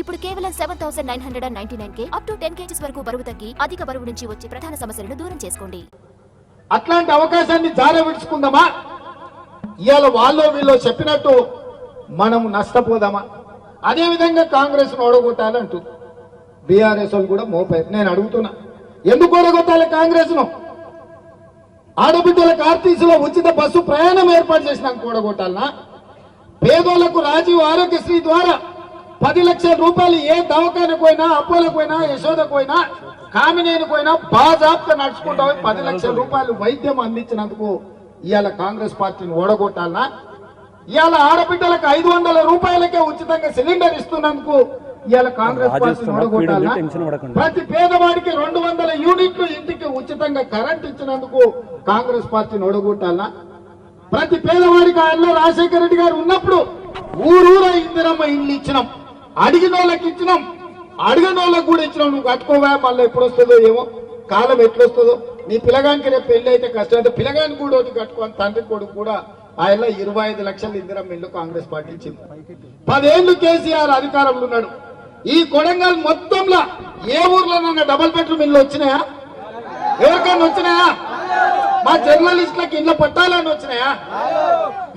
ఇప్పుడు కేవలం seven thousand nine hundred and ninety nine K up to ten kgs వరకు బరువు తగ్గి అధిక బరువు నుంచి వచ్చే ప్రధాన సమస్యలను దూరం చేసుకోండి. అట్లాంటి అవకాశాన్ని జార విడుచుకుందామా? ఇవాళ వాళ్ళు వీళ్ళు చెప్పినట్టు మనం నష్టపోదామా? అదేవిధంగా కాంగ్రెస్ ఓడగొట్టాలి అంటుంది. బీఆర్ఎస్ వాళ్ళు కూడా మోపారు నేను అడుగుతున్నా. ఎందుకు ఓడగొట్టాలి కాంగ్రెస్ను? ఆడబిడ్డలకు ఆర్టీసీలో ఉచిత బస్సు ప్రయాణం ఏర్పాటు చేసినాక ఓడగొట్టాలనా? పేదోళ్ళకు రాజీవ్ ఆరోగ్యశ్రీ ద్వారా పది లక్షల రూపాయలు ఏ దవాఖానకు పోయినా అపోలకు పోయినా యశోదకు పోయినా కామినేని పోయినా బాజాబ్గా నడుచుకుంటా పది లక్షల రూపాయలు వైద్యం అందించినందుకు ఇవాళ కాంగ్రెస్ పార్టీని ఓడగొట్టాలనా? ఇవాళ ఆడబిడ్డలకు ఐదు వందల రూపాయలకే ఉచితంగా సిలిండర్ ఇస్తున్నందుకు ఇవాళ కాంగ్రెస్ పార్టీని ఓడగొట్టాలనా. ప్రతి పేదవాడికి రెండు వందల యూనిట్లు ఇంటికి ఉచితంగా కరెంట్ ఇచ్చినందుకు కాంగ్రెస్ పార్టీని ఓడగొట్టాలనా? ప్రతి పేదవాడికి ఆయన రాజశేఖర రెడ్డి గారు ఉన్నప్పుడు ఊరూర ఇందిరమ్మ ఇల్లు ఇచ్చినాం. అడిగిన వాళ్ళకి ఇచ్చినాం. అడిగిన వాళ్ళకి కూడా ఇచ్చినాం. నువ్వు కట్టుకోవా? మళ్ళీ ఎప్పుడు వస్తుందో ఏమో. కాలం ఎట్లొస్తుందో. నీ పిల్లగానికి రేపు పెళ్ళి అయితే కష్టం. అయితే పిల్లగాని కూడా ఒకటి కట్టుకోని తండ్రి కొడుకు కూడా ఆయన ఇరవై ఐదు లక్షలు ఇందిరమ్మ ఇల్లు కాంగ్రెస్ పార్టీ ఇచ్చింది. పదేళ్ళు కేసీఆర్ అధికారంలో ఉన్నాడు. ఈ కొడంగల్ మొత్తంలో ఏ ఊర్లోనన్నా డబుల్ బెడ్రూమ్ ఇల్లు వచ్చినాయా? ఎవరికైనా వచ్చినాయా? మా జర్నలిస్టులకు ఇళ్ళ పట్టాలని వచ్చినాయా?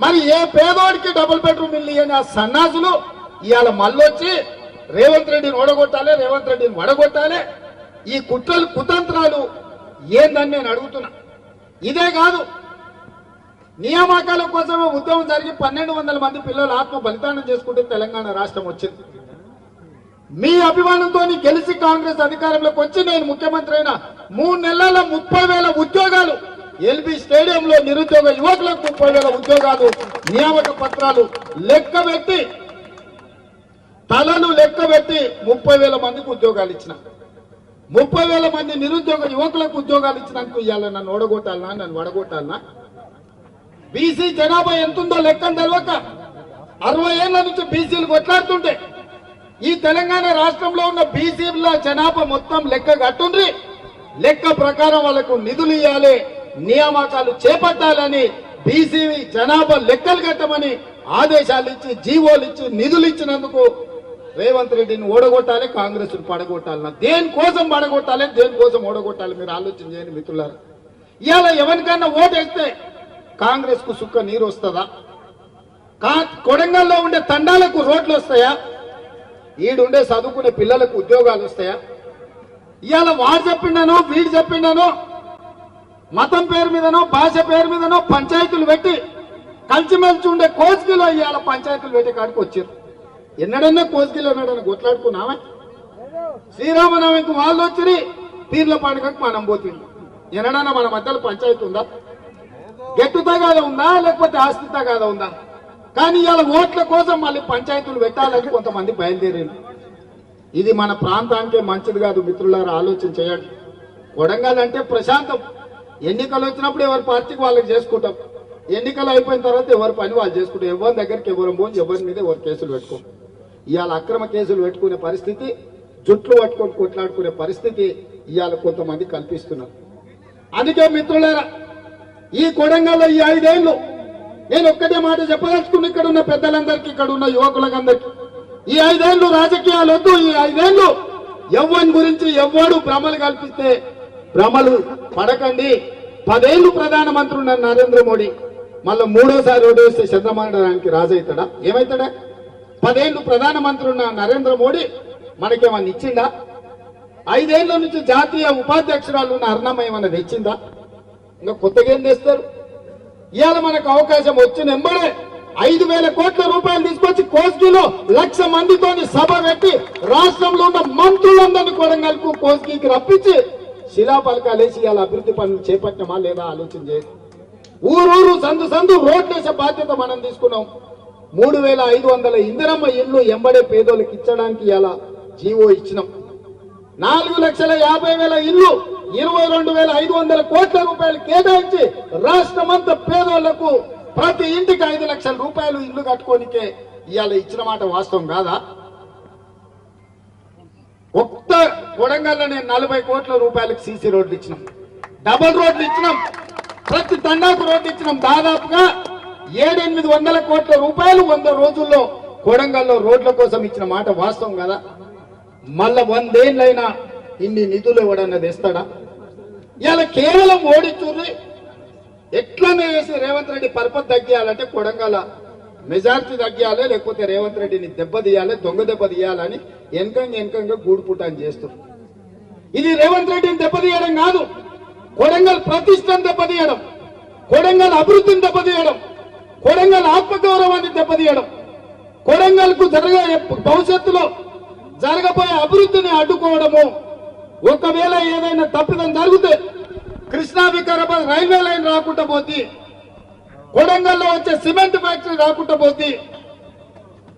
మరి ఏ పేదోడికి డబుల్ బెడ్రూమ్ ఇల్లు అని ఆ సన్నాసులు ఇవాళ మళ్ళొచ్చి రేవంత్ రెడ్డిని ఓడగొట్టాలి రేవంత్ రెడ్డిని వడగొట్టాలి. ఈ కుట్రలు కుతంత్రాలు ఏందని నేను అడుగుతున్నా. ఇదే కాదు నియామకాల కోసమే ఉద్యమం జరిగి పన్నెండు వందల మంది పిల్లలు ఆత్మ బలిదానం చేసుకుంటే తెలంగాణ రాష్ట్రం వచ్చింది. మీ అభిమానంతో గెలిచి కాంగ్రెస్ అధికారంలోకి వచ్చి నేను ముఖ్యమంత్రి అయిన మూడు నెలల ముప్పై వేల ఉద్యోగాలు ఎల్బీ స్టేడియంలో నిరుద్యోగ యువకులకు ముప్పై వేల ఉద్యోగాలు నియామక పత్రాలు లెక్క పెట్టి తలను లెక్క పెట్టి ముప్పై వేల మందికి ఉద్యోగాలు ఇచ్చిన. ముప్పై వేల మంది నిరుద్యోగ యువకులకు ఉద్యోగాలు ఇచ్చినందుకు ఇవాళ నన్ను ఓడగొట్టాలనా నన్ను వడగొట్టాలనా బీసీ జనాభా ఎంతుందో లెక్కను తెలియక అరవై ఏళ్ళ నుంచి బీసీలు కొట్లాడుతుంటే ఈ తెలంగాణ రాష్ట్రంలో ఉన్న బీసీల జనాభా మొత్తం లెక్క కట్టుండ్రి. లెక్క ప్రకారం వాళ్ళకు నిధులు ఇవ్వాలి నియామకాలు చేపట్టాలని బీసీ జనాభా లెక్కలు కట్టమని ఆదేశాలు ఇచ్చి జీవోలు ఇచ్చి నిధులు ఇచ్చినందుకు రేవంత్ రెడ్డిని ఓడగొట్టాలి కాంగ్రెస్ పడగొట్టాలి. దేనికోసం పడగొట్టాలి దేనికోసం ఓడగొట్టాలి మీరు ఆలోచన చేయండి మిత్రులారా. ఇవాళ ఎవరికన్నా ఓటేస్తే కాంగ్రెస్కు సుక్క నీరు వస్తుందా? కా- కొడంగల్లో ఉండే తండాలకు రోడ్లు వస్తాయా? ఈడుండే చదువుకునే పిల్లలకు ఉద్యోగాలు వస్తాయా? ఇవాళ వాడు చెప్పిండనో వీడు చెప్పిండనో మతం పేరు మీదనో భాష పేరు మీదనో పంచాయతీలు పెట్టి కలిసిమెలిసి ఉండే కోస్గిలో ఇవాళ పంచాయతీలు పెట్టే కాడికి వచ్చారు. ఎన్నడన్నా కోస్గిలో ఎన్నడన్నా కొట్లాడుకున్నావా? శ్రీరామనవమికి వాళ్ళు వచ్చి పీర్ల పండుగకు మనం పోతుంది. ఎన్నడన్నా మన మధ్యలో పంచాయతీ ఉందా? గట్టుతో కాదు ఉందా? లేకపోతే ఆస్తితో కాదు ఉందా? కానీ ఇవాళ ఓట్ల కోసం మళ్ళీ పంచాయతీలు పెట్టాలని కొంతమంది బయలుదేరారు. ఇది మన ప్రాంతానికే మంచిది కాదు మిత్రులారా ఆలోచన చేయండి. కొడంగల్ అంటే ప్రశాంతం. ఎన్నికలు వచ్చినప్పుడు ఎవరి పార్టీకి వాళ్ళకి చేసుకుంటాం. ఎన్నికలు అయిపోయిన తర్వాత ఎవరి పని వాళ్ళు చేసుకుంటాం. ఎవరి దగ్గరికి ఎవరు పోయి ఎవరి మీద ఎవరు కేసులు పెట్టుకోం. ఇవాళ అక్రమ కేసులు పెట్టుకునే పరిస్థితి జుట్లు పట్టుకొని కొట్లాడుకునే పరిస్థితి ఇవాళ కొంతమంది కల్పిస్తున్నారు అందుకే మిత్రులారా ఈ కొడంగల్లో ఈ ఐదేళ్ళు నేను ఒక్కటే మాట చెప్పదలుచుకుని ఇక్కడ ఉన్న పెద్దలందరికీ ఇక్కడ ఉన్న యువకులకందరికీ ఈ ఐదేళ్ళు రాజకీయాలు వద్దు ఈ ఐదేళ్ళు ఎవ్వని గురించి ఎవ్వడు భ్రమలు కల్పిస్తే భ్రమలు పడకండి. పదేళ్ళు ప్రధానమంత్రి ఉన్న నరేంద్ర మోడీ మళ్ళీ మూడోసారి ఓడేస్తే చంద్రమానడానికి రాజవుతాడా ఏమవుతాడా? పదేళ్ళు ప్రధానమంత్రి ఉన్న నరేంద్ర మోడీ మనకేమన్నా ఇచ్చిందా? ఐదేళ్ళ నుంచి జాతీయ ఉపాధ్యక్షురాలు ఉన్న అర్ణమ్మ ఏమన్నా తెచ్చిందా? ఇంకా కొత్తగా ఏం తెస్తారు? ఇవాళ మనకు అవకాశం వచ్చిన ఎంబడే ఐదు వేల కోట్ల రూపాయలు తీసుకొచ్చి కోస్గిలో లక్ష మందితోని సభ పెట్టి రాష్ట్రంలో ఉన్న మంత్రులందరినీ కొడంగల్కు కోస్గికి రప్పించి శిలాపలకాలు వేసి ఇవాళ అభివృద్ధి పనులు చేపట్టినమా లేదా ఆలోచన చేసి ఊరూరు సందు సందు రోడ్లు వేసే బాధ్యత మనం తీసుకున్నాం. మూడు వేల ఐదు వందల ఇందిరమ్మ ఇల్లు ఎంబడే పేదోళ్ళకి ఇచ్చడానికి ఇలా జీవో ఇచ్చినాం. నాలుగు లక్షల యాభై వేల ఇల్లు ఇరవై రెండు వేల ఐదు వందల కోట్ల రూపాయలు కేటాయించి రాష్ట్రమంతా పేదోళ్ళకు ప్రతి ఇంటికి ఐదు లక్షల రూపాయలు ఇల్లు కట్టుకోనికే ఇవాళ ఇచ్చిన మాట వాస్తవం కాదా? ఒక్క కొడంగల్లో నేను నలభై కోట్ల రూపాయలకు సీసీ రోడ్లు ఇచ్చినాం. డబుల్ రోడ్లు ఇచ్చినాం. ప్రతి తండాకు రోడ్లు ఇచ్చినాం. దాదాపుగా ఏడెనిమిది వందల కోట్ల రూపాయలు వంద రోజుల్లో కొడంగల్లో రోడ్ల కోసం ఇచ్చిన మాట వాస్తవం కదా? మళ్ళా వందేళ్ళైనా ఇన్ని నిధులు ఎవడన్నా తెస్తాడా? ఇలా కేవలం ఓడిచుర్రి ఎట్లనే వేసి రేవంత్ రెడ్డి పరపతి తగ్గియాలంటే కొడంగల మెజార్టీ తగ్గియాలి లేకపోతే రేవంత్ రెడ్డిని దెబ్బతీయాలి దొంగ దెబ్బ తీయాలని వెనకంగా వెనకంగా గూడుపుటాన్ని చేస్తారు ఇది రేవంత్ రెడ్డిని దెబ్బతీయడం కాదు కొడంగల్ ప్రతిష్టను దెబ్బతీయడం కొడంగల్ అభివృద్ధిని దెబ్బతీయడం కొడంగల్ ఆత్మగౌరవాన్ని దెబ్బతీయడం కొడంగల్కు జరగ భవిష్యత్తులో జరగబోయే అభివృద్ధిని అడ్డుకోవడము ఒకవేళ ఏదైనా తప్పిదం జరిగితే కృష్ణా వికారాబాద్ రైల్వే లైన్ రాకుండా పోతే కొడంగల్లో వచ్చే సిమెంట్ ఫ్యాక్టరీ రాకుండా పోతే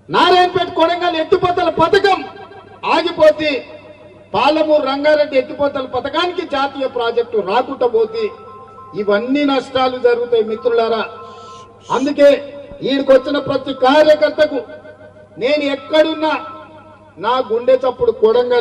నారాయణపేట కొడంగల్ ఎత్తిపోతల పథకం ఆగిపోతే పాలమూరు రంగారెడ్డి ఎత్తిపోతల పథకానికి జాతీయ ప్రాజెక్టు రాకుండా పోతే ఇవన్నీ నష్టాలు జరుగుతాయి మిత్రులారా. అందుకే ఈడికొచ్చిన ప్రతి కార్యకర్తకు నేను ఎక్కడున్నా నా గుండె చప్పుడు కొడంగా